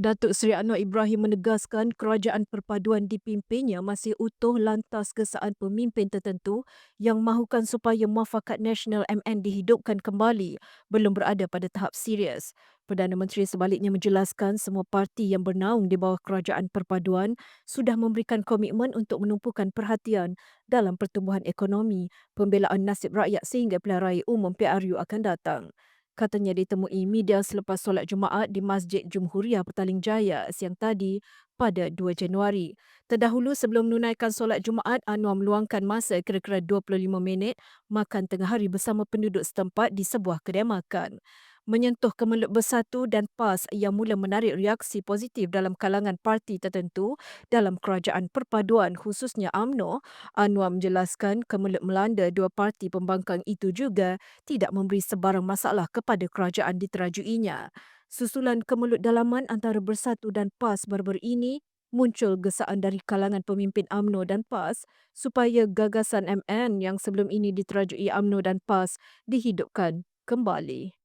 Datuk Seri Anwar Ibrahim menegaskan kerajaan perpaduan dipimpinnya masih utuh lantas kesaan pemimpin tertentu yang mahukan supaya muafakat nasional MN dihidupkan kembali belum berada pada tahap serius. Perdana Menteri sebaliknya menjelaskan semua parti yang bernaung di bawah kerajaan perpaduan sudah memberikan komitmen untuk menumpukan perhatian dalam pertumbuhan ekonomi, pembelaan nasib rakyat sehingga pilihan raya umum PRU akan datang katanya ditemui media selepas solat Jumaat di Masjid Jumhuriyah Petaling Jaya siang tadi pada 2 Januari. Terdahulu sebelum menunaikan solat Jumaat, Anwar meluangkan masa kira-kira 25 minit makan tengah hari bersama penduduk setempat di sebuah kedai makan menyentuh Kemelut Bersatu dan PAS yang mula menarik reaksi positif dalam kalangan parti tertentu dalam kerajaan perpaduan khususnya AMNO, Anwar menjelaskan Kemelut melanda dua parti pembangkang itu juga tidak memberi sebarang masalah kepada kerajaan diterajuinya. Susulan Kemelut Dalaman antara Bersatu dan PAS baru-baru ini muncul gesaan dari kalangan pemimpin AMNO dan PAS supaya gagasan MN yang sebelum ini diterajui AMNO dan PAS dihidupkan kembali.